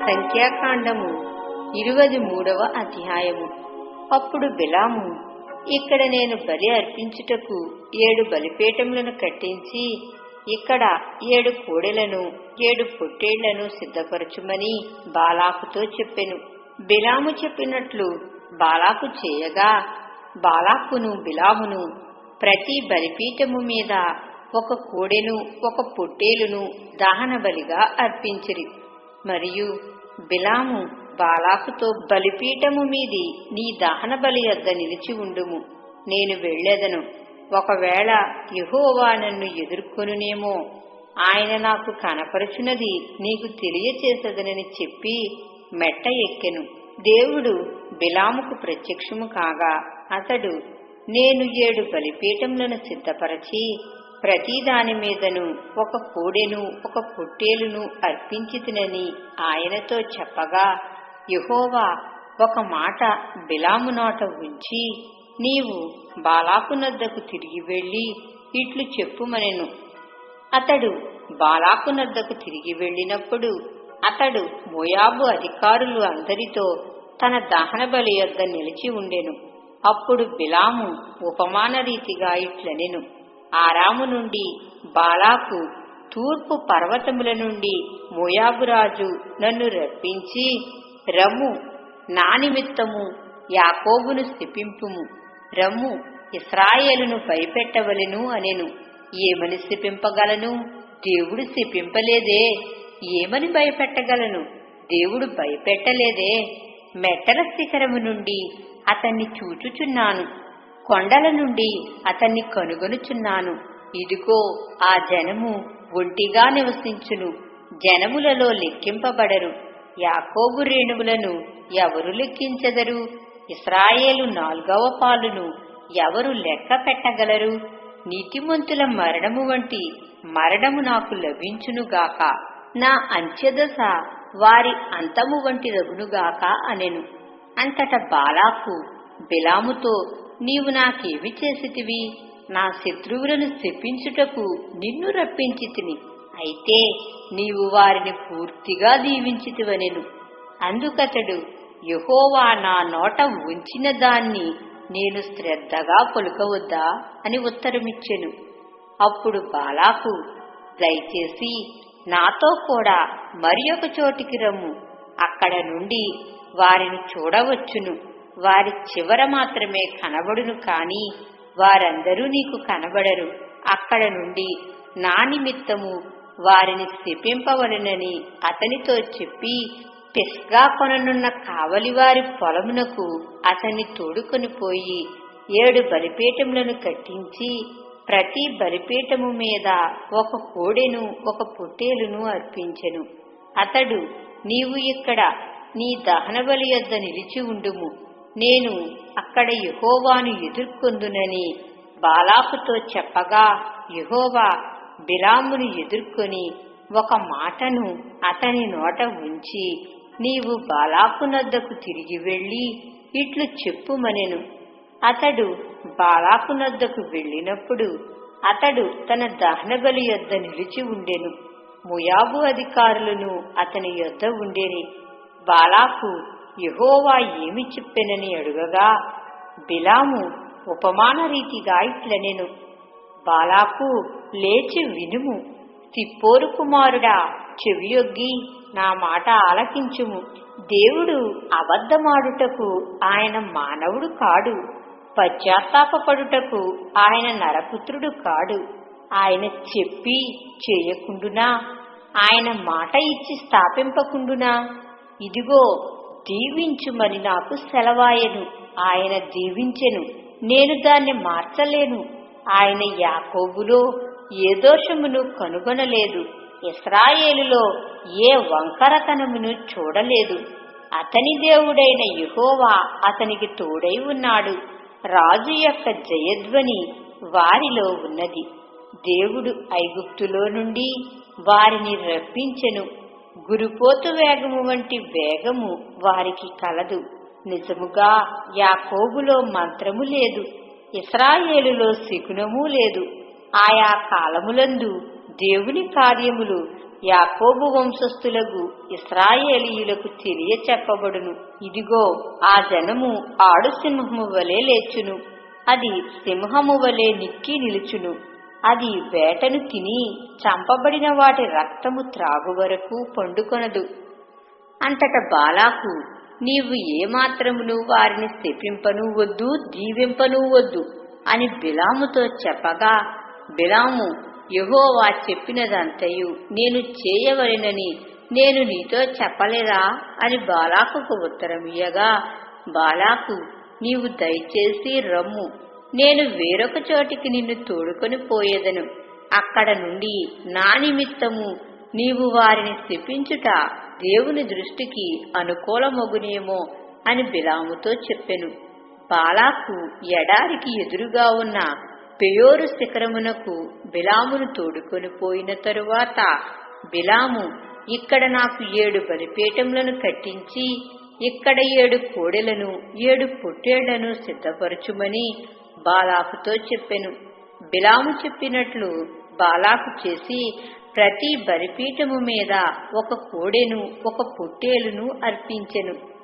సంఖ్యాకాండము ఇరువది మూడవ అధ్యాయము. అప్పుడు బిలాము ఇక్కడ నేను బలి అర్పించుటకు ఏడు బలిపీఠములను కట్టించి ఇక్కడ ఏడు కోడెలను ఏడు పొట్టేళ్ళను సిద్ధపరచుమని బాలాకుతో చెప్పెను. బిలాము చెప్పినట్లు బాలాకు చేయగా బాలాకును బిలామును ప్రతి బలిపీఠము మీద ఒక కోడెను ఒక పొట్టేలును దహన బలిగా అర్పించిరి. మరియు బిలాము బాలాకుతో బలిపీఠము మీది నీ దహన బలి యొద్ద నిలిచి ఉండుము. నేను వెళ్ళెదను. ఒకవేళ యహోవా నన్ను ఎదుర్కొనునేమో ఆయన నాకు కనపరచునది నీకు తెలియచేసదనని చెప్పి మెట్ట ఎక్కెను. దేవుడు బిలాముకు ప్రత్యక్షము కాగా అతడు నేను ఏడు బలిపీఠములను సిద్ధపరచి ప్రతి దాని మీదను ఒక కోడెను ఒక పొట్టేలును అర్పించితినని ఆయనతో చెప్పగా యహోవా ఒక మాట బిలాము నోట ఉంచి నీవు బాలాకునద్దకు తిరిగి వెళ్ళి ఇట్లు చెప్పుమనెను. అతడు బాలాకునద్దకు తిరిగి వెళ్ళినప్పుడు అతడు మోయాబు అధికారులు అందరితో తన దహన బలి యొద్ద నిలిచి ఉండెను. అప్పుడు బిలాము ఉపమాన రీతిగా ఇట్లనెను. ఆరాము నుండి బాలాకు తూర్పు పర్వతముల నుండి మోయాబురాజు నన్ను రప్పించి రమ్ము నా నిమిత్తము యాకోబును స్థిపింపుము. రమ్ము ఇస్రాయేలును భయపెట్టవలెను అనెను. ఏమని స్థిపింపగలను? దేవుడు స్థిపింపలేదే. ఏమని భయపెట్టగలను? దేవుడు భయపెట్టలేదే. మెట్టల శిఖరము నుండి అతన్ని చూచుచున్నాను. కొండల నుండి అతన్ని కనుగొనుచున్నాను. ఇదిగో ఆ జనము ఒంటిగా నివసించును జనములలో లెక్కింపబడరు. యాకోబు రేణువులను ఎవరు లెక్కించెదరు? ఇస్రాయేలు నాల్గవ పాలును ఎవరు లెక్క పెట్టగలరు? నీతిమంతుల మరణము వంటి మరణము నాకు లభించునుగాక. నా అంత్యదశ వారి అంతము వంటి రగునుగాక అనెను. అంతట బాలాకు బిలాముతో నీవు నాకేమి చేసితివి? నా శత్రువులను శపించుటకు నిన్ను రప్పించి తిని. అయితే నీవు వారిని పూర్తిగా దీవించితివనెను. అందుకతడు యహోవా నా నోట ఉంచిన దాన్ని నేను శ్రద్ధగా పలుకవద్దా? అని ఉత్తరమిచ్చెను. అప్పుడు బాలాకు దయచేసి నాతో కూడా మరి ఒక చోటికి రమ్ము. అక్కడ నుండి వారిని చూడవచ్చును. వారి చివర మాత్రమే కనబడును కాని వారందరూ నీకు కనబడరు. అక్కడ నుండి నా నిమిత్తము వారిని శిపింపవలనని అతనితో చెప్పి పిస్గా కొననున్న కావలివారి పొలమునకు అతన్ని తోడుకొని పోయి ఏడు బలిపీఠములను కట్టించి ప్రతి బలిపీఠము మీద ఒక కోడెను ఒక పొట్టేలును అర్పించెను. అతడు నీవు ఇక్కడ నీ దహన బలి యొద్ద నిలిచి ఉండుము. నేను అక్కడ యహోవాను ఎదుర్కొందునని బాలాకుతో చెప్పగా యహోవా బిలామును ఎదుర్కొని ఒక మాటను అతని నోట ఉంచి నీవు బాలాకునద్దకు తిరిగి వెళ్ళి ఇట్లు చెప్పుమనెను. అతడు బాలాకునద్దకు వెళ్ళినప్పుడు అతడు తన దహనబలి యొద్ద నిలిచి ఉండెను. ముయాబు అధికారులను అతని యొద్ద ఉండేని. బాలాకు యహోవా ఏమి చెప్పెనని అడుగగా బిలాము ఉపమాన రీతిగా ఇట్లనెను బాలాకు లేచి వినుము. తిప్పోరు కుమారుడా చెవియొగ్గి నా మాట ఆలకించుము. దేవుడు అబద్ధమాడుటకు ఆయన మానవుడు కాడు. పశ్చాత్తాపడుటకు ఆయన నరపుత్రుడు కాడు. ఆయన చెప్పి చేయకుండునా? ఆయన మాట ఇచ్చి స్థాపింపకుండునా? ఇదిగో దీవించుమని నాకు సెలవాయను. ఆయన దీవించెను. నేను దాన్ని మార్చలేను. ఆయన యాకోబులో ఏ దోషమును కనుగొనలేదు. ఇస్రాయేలులో ఏ వంకరతనమును చూడలేదు. అతని దేవుడైన యుహోవా అతనికి తోడై ఉన్నాడు. రాజు యొక్క జయధ్వని వారిలో ఉన్నది. దేవుడు ఐగుప్తులో నుండి వారిని రప్పించెను. గురుపోతు వేగము వంటి వేగము వారికి కలదు. నిజముగా యాకోబులో మంత్రము లేదు. ఇస్రాయేలులో శకునము లేదు. ఆయా కాలములందు దేవుని కార్యములు యాకోబు వంశస్థులకు ఇస్రాయేలీయులకు తెలియ చెప్పబడును ఇదిగో ఆ జనము ఆడు సింహము వలె లేచును. అది సింహము వలె నిక్కి నిలుచును. అది వేటను తిని చంపబడిన వాటి రక్తము త్రాగు వరకు పండుకొనదు. అంతట బాలాకు నీవు ఏమాత్రమును వారిని శపింపను వద్దు దీవింపను వద్దు అని బిలాముతో చెప్పగా బిలాము యహోవా చెప్పినదంతయు నేను చేయవలెనని నేను నీతో చెప్పలేదా అని బాలాకుకు ఉత్తరమియ్యగా బాలాకు నీవు దయచేసి రమ్ము. నేను వేరొక చోటికి నిన్ను తోడుకొని పోయేదను. అక్కడ నుండి నా నిమిత్తము నీవు వారిని శపించుట దేవుని దృష్టికి అనుకూలమగునేమో అని బిలాముతో చెప్పెను. బాలాకు ఎడారికి ఎదురుగా ఉన్న పెయోరు శిఖరమునకు బిలామును తోడుకొని పోయిన తరువాత బిలాము ఇక్కడ నాకు ఏడు బలిపీఠములను కట్టించి ఇక్కడ ఏడు కోడెలను ఏడు పొట్టేళ్ళను సిద్ధపరచుమని బాలాకుతో చెప్పెను. బిలాము చెప్పినట్లు బాలాకు చేసి ప్రతి బలిపీఠము మీద ఒక కోడెను ఒక పొట్టేలును అర్పించెను.